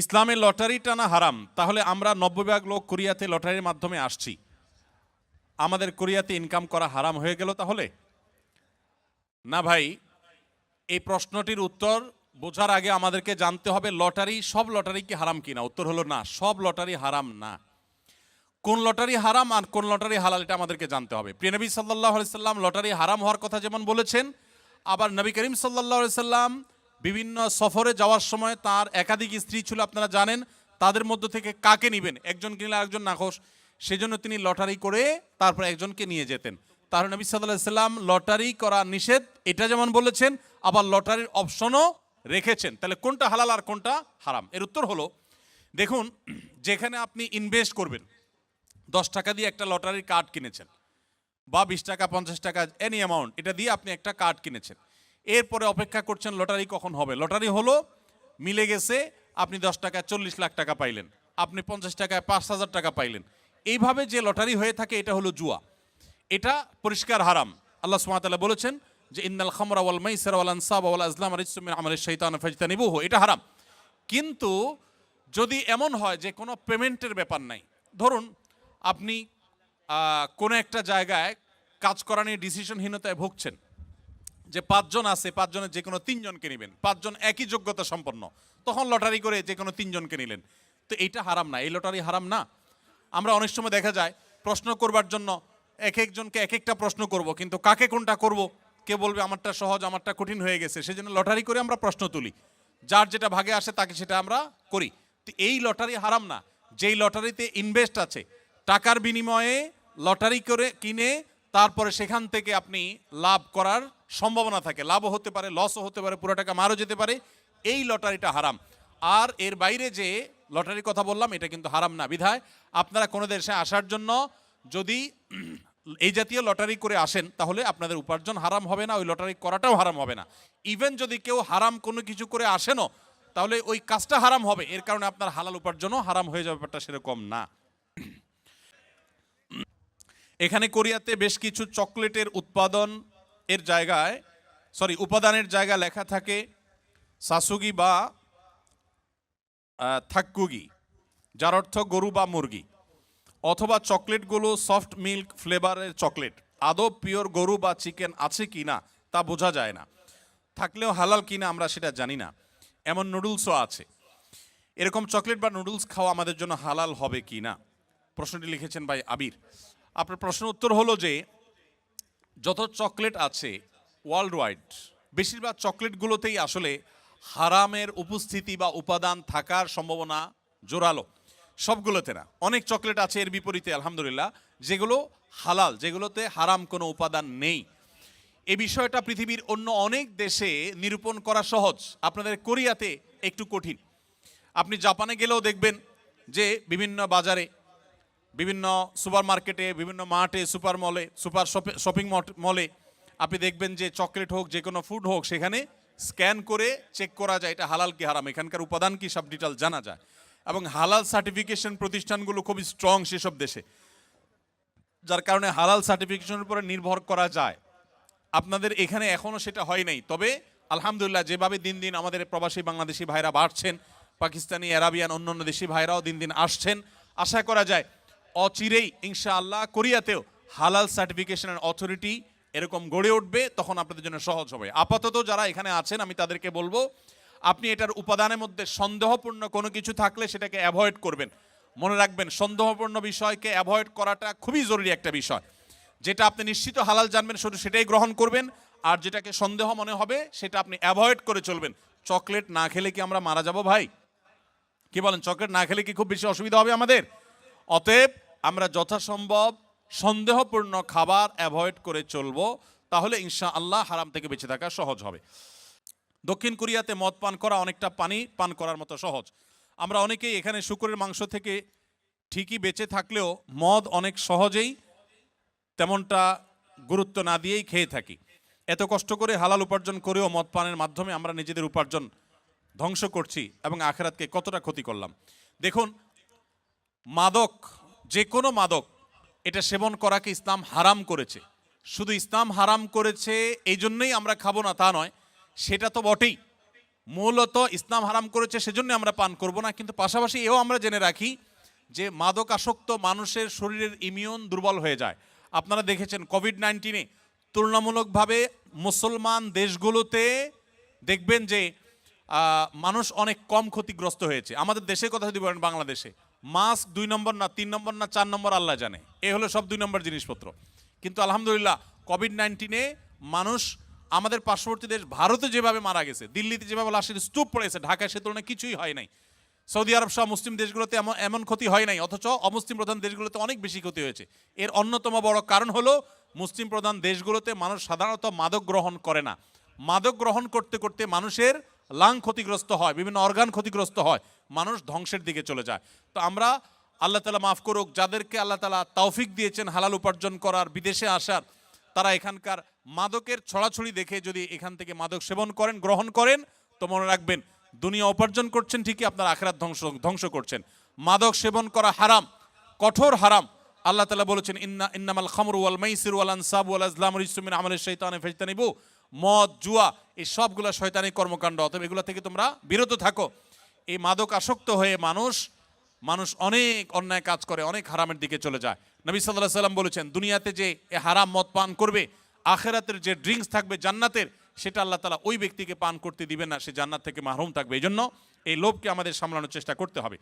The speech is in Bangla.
ইসলামে লটারি টানা হারাম, তাহলে আমরা নব্বই ভাগ লোক কোরিয়াতে লটারির মাধ্যমে আসছি। আমাদের কোরিয়াতে ইনকাম করা হারাম হয়ে গেল তাহলে? না ভাই, এই প্রশ্নটির উত্তর বোঝার আগে আমাদেরকে জানতে হবে, লটারি, সব লটারি কি হারাম কিনা? উত্তর হলো না, সব লটারি হারাম না। কোন লটারি হারাম আর কোন লটারি হালাল এটা আমাদেরকে জানতে হবে। প্রিয়নবী সাল্লাহ সাল্লাম লটারি হারাম হওয়ার কথা যেমন বলেছেন, আবার নবী করিম সাল্লাহ সাল্লাম বিভিন্ন সফরে যাওয়ার সময় তার একাধিক স্ত্রী ছিল, আপনারা জানেন, তাদের মধ্য থেকে কাকে নিবেন? একজন কিনলে আরেকজন নাখোশ। সেজন্য তিনি লটারি করে তারপর একজনকে নিয়ে যেতেন। তার নবী সাল্লাহ সাল্লাম লটারি করা নিষেধ, এটা যেমন বলেছেন, আবার লটারির অপশনও রেখেছেন। তাহলে কোনটা হালাল আর কোনটা হারাম? এর উত্তর হলো, দেখুন, যেখানে আপনি ইনভেস্ট করবেন, দশ টাকা দিয়ে একটা লটারির কার্ড কিনেছেন বা বিশ টাকা, পঞ্চাশ টাকা এনি অ্যামাউন্ট এটা দিয়ে আপনি একটা কার্ড কিনেছেন। এরপরে অপেক্ষা করছেন, লটারি কখন হবে? লটারি হলো, মিলে গেছে, আপনি দশ টাকায় চল্লিশ লাখ টাকা পাইলেন। আপনি পঞ্চাশ টাকায় পাঁচ হাজার টাকা পাইলেন। এইভাবে যে লটারি হয়ে থাকে, এটা হলো জুয়া। এটা পরিষ্কার হারাম। আল্লাহ সুমাতাল্লাহ বলেছেন যে, ইন্নাল খামরা ওয়াল মাইসার ওয়াল আনসাব ওয়াল আজলাম আরিসুমিন আমলের শৈতান ফাজতানিবুহু। এটা হারাম। কিন্তু যদি এমন হয় যে, কোনো পেমেন্টের ব্যাপার নাই, ধরুন আপনি কোনো একটা জায়গায় কাজ করা নিয়ে ডিসিশনহীনতায় ভুগছেন যে পাঁচজন আছে, পাঁচজনের যে কোনো তিনজনকে নেবেন। পাঁচজন একই যোগ্যতা সম্পন্ন। তখন লটারি করে যে কোনো তিনজনকে নিলেন। তো এইটা হারাম না, এই লটারি হারাম না। আমরা অনেক সময় দেখা যায়, প্রশ্ন করবার জন্য এক একজনকে এক একটা প্রশ্ন করব, কিন্তু কাকে কোনটা করব, কে বলবে আমারটা সহজ, আমারটা কঠিন হয়ে গেছে, সেজন্য লটারি করে আমরা প্রশ্ন তুলি। যার যেটা ভাগে আসে, তাকে সেটা আমরা করি। তো এই লটারি হারাম না। যেই লটারিতে ইনভেস্ট আছে, টাকার বিনিময়ে লটারি করে কিনে তারপরে সেখান থেকে আপনি লাভ করার সম্ভাবনা থাকে। লাভও হতে পারে লসও হতে পারে, পুরো টাকা মারও যেতে পারে। এই লটারিটা হারাম। আর এর বাইরে যে লটারির কথা বললাম, এটা কিন্তু হারাম না। বিধায় আপনারা কোনো দেশে আসার জন্য যদি এই জাতীয় লটারি করে আসেন, তাহলে আপনাদের উপার্জন হারাম হবে না, ওই লটারি করাটাও হারাম হবে না। ইভেন যদি কেউ হারাম কোনো কিছু করে আসেনও, তাহলে ওই কাজটা হারাম হবে। এর কারণে আপনার হালাল উপার্জনও হারাম হয়ে যাবে, ব্যাপারটা সেরকম না। এখানে কোরিয়াতে বেশ কিছু চকলেটের উৎপাদন এর জায়গায় সরি উপাদানের জায়গা লেখা থাকে সাসুগি বা আহ, থাক্কুগি যার অর্থ গরু বা মুরগি অথবা চকলেটগুলো সফট মিল্ক ফ্লেভারের চকলেট। আদৌ পিওর গরু বা চিকেন আছে কি না তা বোঝা যায় না। থাকলেও হালাল কিনা আমরা সেটা জানি না। এমন নুডলসও আছে। এরকম চকলেট বা নুডলস খাওয়া আমাদের জন্য হালাল হবে কি না? প্রশ্নটি লিখেছেন ভাই আবির। আপনার প্রশ্ন উত্তর হলো যে, যত চকলেট আছে ওয়ার্ল্ড ওয়াইড বেশিরভাগ চকলেটগুলোতেই আসলে হারামের উপস্থিতি বা উপাদান থাকার সম্ভাবনা জোরালো। সবগুলোতে না, অনেক চকলেট আছে এর বিপরীতে, আলহামদুলিল্লাহ, যেগুলো হালাল, যেগুলোতে হারাম কোনো উপাদান নেই। এ বিষয়টা পৃথিবীর অন্য অনেক দেশে নিরূপণ করা সহজ। আপনাদের কোরিয়াতে একটু কঠিন। আপনি জাপানে গেলেও দেখবেন যে বিভিন্ন বাজারে বিভিন্ন সুপার মার্কেটে বিভিন্ন মার্টে, সুপার মলে, সুপার শপিং মলে আপনি দেখবেন যে চকলেট হোক, যে কোনো ফুড হোক, সেখানে স্ক্যান করে চেক করা যায় এটা হালাল কি হারাম, এখানকার উপাদান কি, সব ডিটেল জানা যায়। এবং হালাল সার্টিফিকেশন প্রতিষ্ঠানগুলো খুবই স্ট্রং সেসব দেশে। যার কারণে হালাল সার্টিফিকেশনের উপরে নির্ভর করা যায়। আপনাদের এখানে এখনও সেটা হয় নাই, তবে আলহামদুলিল্লাহ যেভাবে দিন দিন আমাদের প্রবাসী বাংলাদেশি ভাইরা বাড়ছেন, পাকিস্তানি অ্যারাবিয়ান অন্যান্য দেশি ভাইরাও দিন দিন আসছেন, আশা করা যায় অচিরেই ইনশাআল্লাহ কোরিয়াতেও হালাল সার্টিফিকেশনের অথরিটি এরকম গড়ে উঠবে, তখন আপনাদের জন্য সহজ হবে। আপাতত যারা এখানে আছেন, আমি তাদেরকে বলব, আপনি এটার উপাদানের মধ্যে সন্দেহপূর্ণ কোনো কিছু থাকলে সেটাকে অ্যাভয়েড করবেন। মনে রাখবেন, সন্দেহপূর্ণ বিষয়কে অ্যাভয়েড করাটা খুবই জরুরি একটা বিষয়। যেটা আপনি নিশ্চিত হালাল জানবেন, শুধু সেটাই গ্রহণ করবেন, আর যেটাকে সন্দেহ মনে হবে, সেটা আপনি অ্যাভয়েড করে চলবেন। চকলেট না খেলে কি আমরা মারা যাব ভাই? কি বলেন, চকলেট না খেলে কি খুব বেশি অসুবিধা হবে আমাদের? অতএব আমরা যথাসম্ভব সন্দেহপূর্ণ খাবার অ্যাভয়েড করে চলবো, তাহলে ইনশা আল্লাহ হারাম থেকে বেঁচে থাকা সহজ হবে। দক্ষিণ কোরিয়াতে মদ পান করা অনেকটা পানি, পান করার মতো সহজ। আমরা অনেকেই এখানে শুকুরের মাংস থেকে ঠিকই বেঁচে থাকলেও মদ অনেক সহজেই তেমনটা গুরুত্ব না দিয়েই খেয়ে থাকি। এত কষ্ট করে হালাল উপার্জন করেও মদ পানের মাধ্যমে আমরা নিজেদের উপার্জন ধ্বংস করছি এবং আখেরাতকে কতটা ক্ষতি করলাম। দেখুন মাদক, যে কোনো মাদক, এটা সেবন করাকে ইসলাম হারাম করেছে। শুধু ইসলাম হারাম করেছে, এই জন্যই আমরা খাব না তা নয়, সেটা তো বটেই। মূলত ইসলাম হারাম করেছে সেজন্য আমরা পান করব না, কিন্তু পাশাপাশি এও আমরা জেনে রাখি যে মাদক আসক্ত মানুষের শরীরের ইমিউন দুর্বল হয়ে যায়। আপনারা দেখেছেন কোভিড নাইন্টিনে তুলনামূলকভাবে মুসলমান দেশগুলোতে দেখবেন যে মানুষ অনেক কম ক্ষতিগ্রস্ত হয়েছে। আমাদের দেশের কথা যদি বলেন বাংলাদেশে মাস্ক দুই নম্বর না, তিন নম্বর না, চার নম্বর আল্লাহ জানে। এ হলো সব দুই নম্বর জিনিসপত্র। কিন্তু আলহামদুলিল্লাহ কোভিড নাইন্টিনে মানুষ আমাদের পার্শ্ববর্তী দেশ ভারতে যেভাবে মারা গেছে, দিল্লিতে যেভাবে লাশের স্তূপ পড়েছে, ঢাকায় সে তুলনায় কিছুই হয় নাই। সৌদি আরব সহ মুসলিম দেশগুলোতে এমন এমন ক্ষতি হয় নাই, অথচ অমুসলিম প্রধান দেশগুলোতে অনেক বেশি ক্ষতি হয়েছে। এর অন্যতম বড় কারণ হলো, মুসলিম প্রধান দেশগুলোতে মানুষ সাধারণত মাদক গ্রহণ করে না। মাদক গ্রহণ করতে করতে মানুষের লাং ক্ষতিগ্রস্ত হয়, বিভিন্ন অর্গান ক্ষতিগ্রস্ত হয়। মানুষ ধ্বংসের দিকে চলে যায়। তো আমরা আল্লাহ তালা মাফ করুক, যাদেরকে আল্লাহ তালা তৌফিক দিয়েছেন হালাল উপার্জন করার, বিদেশে আসার, তারা এখানকার মাদকের ছড়াছড়ি দেখে যদি এখান থেকে মাদক সেবন করেন, গ্রহণ করেন, তো মনে রাখবেন দুনিয়া উপার্জন করছেন ঠিকই, আপনার আখেরাত ধ্বংস ধ্বংস করছেন। মাদক সেবন করা হারাম, কঠোর হারাম। আল্লাহ তালা বলেছেন, ইন্না, ইন্নামাল খামর ওয়াল মাইসির ওয়াল আনসাব ওয়াল আজলাম রিসুমিন আমলের শৈতানে ফেজতানিবু। মদ, জুয়া এই সবগুলো শয়তানি কর্মকাণ্ড, অতএব এগুলো থেকে তোমরা বিরত থাকো। এই মাদক আসক্ত হয়ে মানুষ মানুষ অনেক অন্যায় কাজ করে, অনেক হারামের দিকে চলে যায়। নবী সাল্লাহ সাল্লাম বলেছেন, দুনিয়াতে যে এ হারাম মদ পান করবে, আখেরাতের যে ড্রিঙ্কস থাকবে জান্নাতের, সেটা আল্লাহ তালা ওই ব্যক্তিকে পান করতে দিবে না, সে জান্নাত থেকে মাহরুম থাকবে। এই জন্য এই লোভকে আমাদের সামলানোর চেষ্টা করতে হবে।